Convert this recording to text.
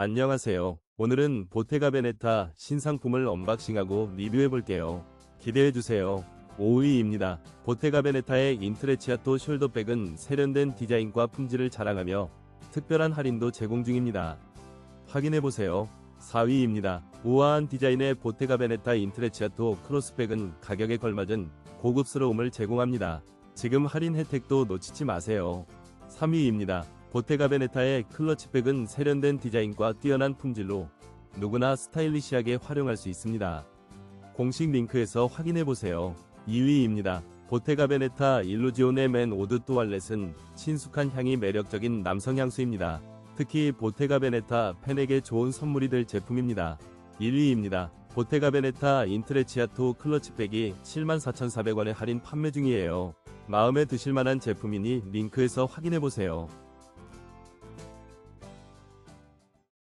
안녕하세요. 오늘은 보테가 베네타 신상품을 언박싱하고 리뷰해볼게요. 기대해주세요. 5위입니다. 보테가 베네타의 인트레치아토 숄더백은 세련된 디자인과 품질을 자랑하며 특별한 할인도 제공 중입니다. 확인해보세요. 4위입니다. 우아한 디자인의 보테가 베네타 인트레치아토 크로스백은 가격에 걸맞은 고급스러움을 제공합니다. 지금 할인 혜택도 놓치지 마세요. 3위입니다. 보테가 베네타의 클러치백은 세련된 디자인과 뛰어난 품질로 누구나 스타일리시하게 활용할 수 있습니다. 공식 링크에서 확인해보세요. 2위입니다. 보테가 베네타 일루지온의 맨 오드 또알렛은 친숙한 향이 매력적인 남성 향수입니다. 특히 보테가 베네타 팬에게 좋은 선물이 될 제품입니다. 1위입니다. 보테가 베네타 인트레치아토 클러치백이 74,400원에 할인 판매 중이에요. 마음에 드실 만한 제품이니 링크에서 확인해보세요.